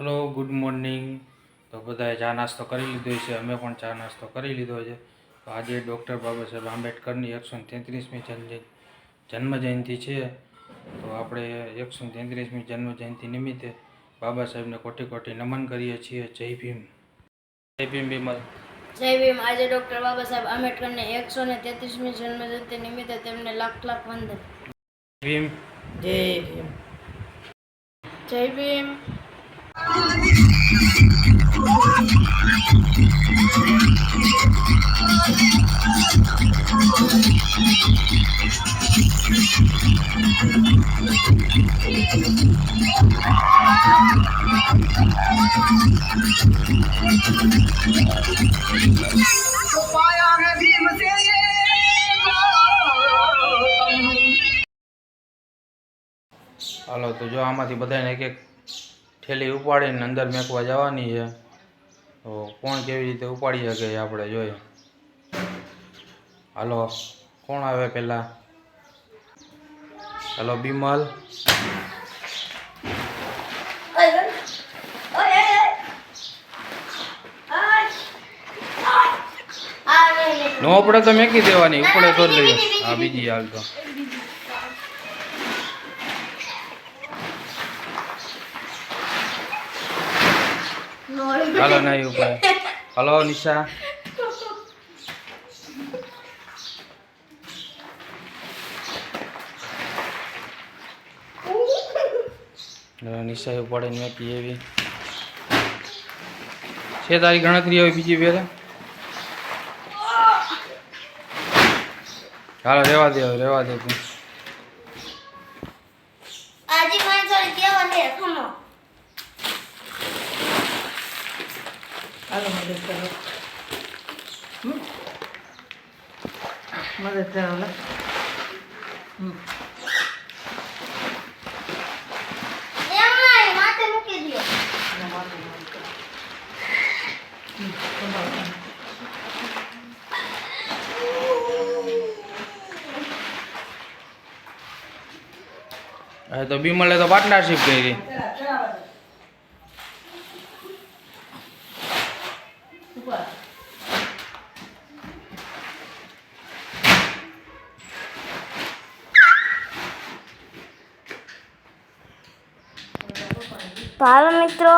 Hello good morning તો બધાએ ચા નાસ્તો કરી લીધો છે. અમે પણ ચા નાસ્તો કરી લીધો છે. તો આજે ડૉક્ટર બાબા સાહેબ આંબેડકરની એકસો તેત્રીસમી જન્મ જન્મજયંતિ છે. તો આપણે એકસો તેત્રીસમી જન્મજયંતિ નિમિત્તે બાબા સાહેબને કોટી કોટી નમન કરીએ છીએ. જય ભીમ. જય ભીમ વિમલ. જય ભીમ. આજે ડૉક્ટર બાબા સાહેબ આંબેડકરને એકસો ને તેત્રીસમી જન્મજયંતિ નિમિત્તે તેમને લાખ લાખ વંદન. ભીમ. જય ભીમ. જય ભીમ. હાલો તો જો આમાંથી બધાને એક એક થેલી ઉપાડીને અંદર મેકવા જવાની છે. તો કોણ કેવી રીતે ઉપાડી શકે એ આપણે જોઈએ. હાલો કોણ આવે પહેલાં? હાલો બિમલ. નો પડે તો મેકી દેવાની ઉપડે તો લઈએ હા બીજી. હાલ તો. હાલો નહીં ઉપડે હાલો નિશા નિશા ઉપાડે ને મેકી એવી. છે તારી ગણતરી હવે બીજી વેરે હાલો, રેવા દે રેવા દે તું આજે મારી જોડે કેવા છે ખમો હાલો મદદ કરો હમ? મદદ કરો લે હમ. એમ નહીં માથે મૂકી દો એના માટે મદદ કરો. હમ, સંભાળો. હવે તો બિમલે તો પાર્ટનરશિપ કરી તો હાલો મિત્રો.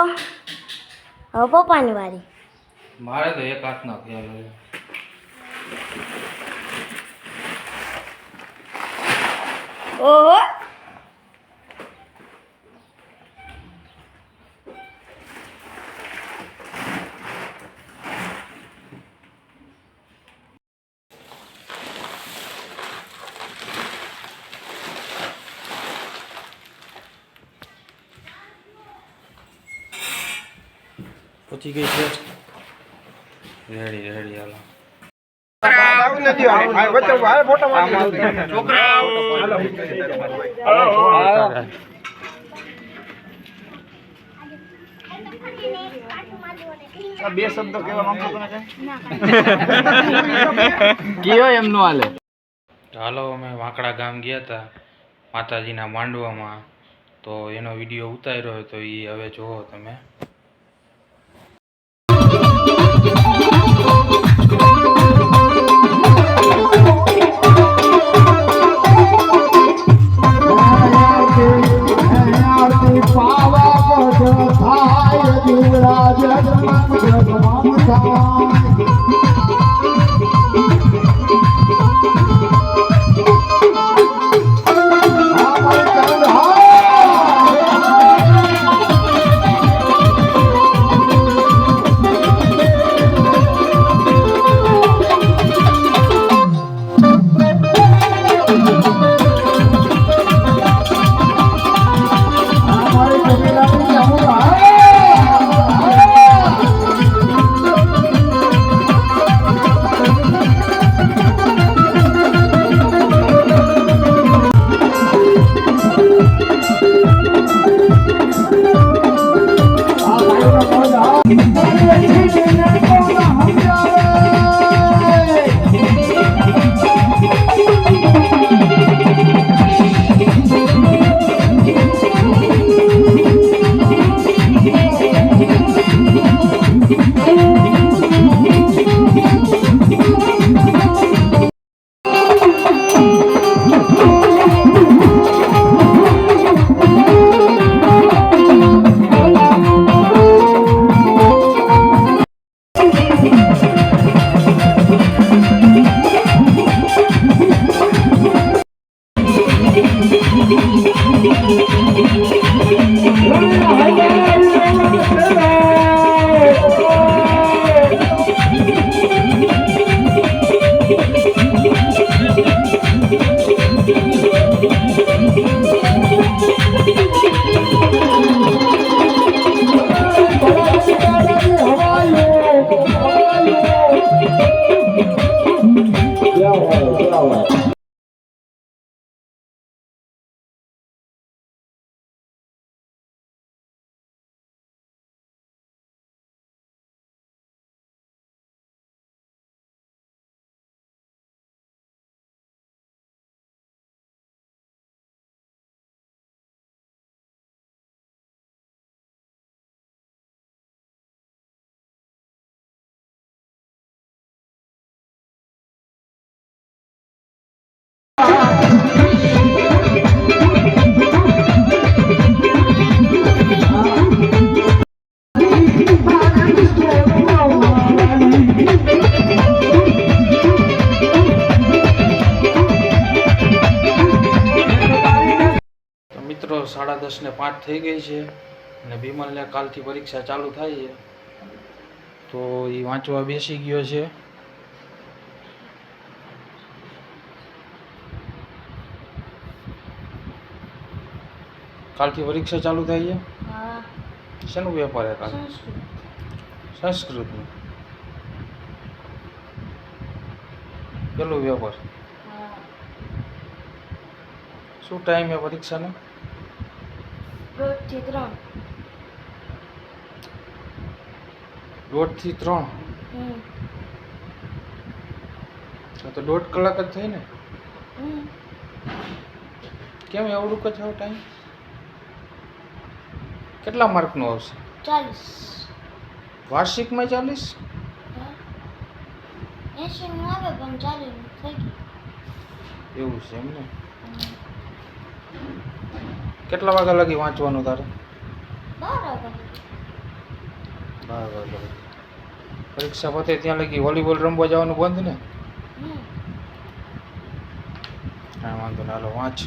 હવે પપ્પાની વારી. મારે તો એક હાથનો ખ્યાલ હોય. ઓહો. પહોંચી ગઈ છે. રેડી રેડી, હાલો? હાલો, અમે વાંકડા ગામ ગયા હતા, માતાજીના માંડવામાં. તો એનો વીડિયો ઉતાર્યો હતો એ હવે જોવો તમે. Thank થઈ ગઈ છે અને વિમલને કાલથી પરીક્ષા ચાલુ થાય છે. તો એ વાંચવા બેસી ગયો છે. કાલથી પરીક્ષા ચાલુ થાય હા. છે શેનું પેપર હે કાલ? સંસ્કૃત. સંસ્કૃતનું. પેલું પેપર શું ટાઈમ એ પરીક્ષાનો? દોઢથી ત્રણ. દોઢથી ત્રણ? હમ. આ તો દોઢ કલાક જ થઈ ને? હમ. કેમ એવડું જ છે ટાઈમ કેટલા માર્કનું આવશે? ચાલીસ. વાર્ષિકમાં ચાલીસ? એસી નું આવે પણ ચાલીસ થઈ ગયું. એવું છે એમને કેટલા વાગ્યા લગી વાંચવાનું તારે? બરાબર પરીક્ષા પતે ત્યાં લગી વોલીબોલ રમવા જવાનું બંધ ને? હમ. હા વાંધો ના હાલો વાંચ.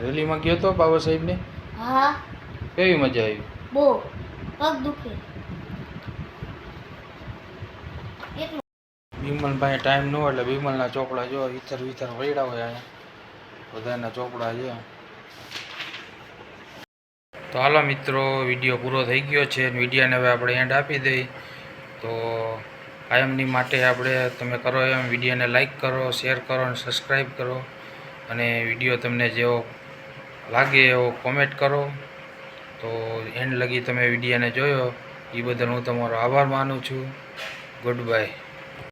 રેલીમાં ગયો તો બાબા સાહેબને? હા. કેવી મજા આવી? બહુ. પગ દુખે એટલું વિમલભાઈ ટાઈમ ન એટલે વિમલના ચોપડા જો વિથર વિથર વળ્યા હોય અહીંયા. બધાના ચોપડા છે. તો હાલો મિત્રો, વીડિયો પૂરો થઈ ગયો છે વિડીયાને હવે આપણે એન્ડ આપી દઈ. તો કાયમની માટે આપણે, તમે કરો એમ, વિડીયોને લાઈક કરો શેર કરો અને સબસ્ક્રાઈબ કરો. અને વીડિયો તમને જેવો લાગે એવો કોમેન્ટ કરો. તો એન્ડ લગી તમે વિડીયોને જોયો. એ બદલ હું તમારો આભાર માનું છું. Good bye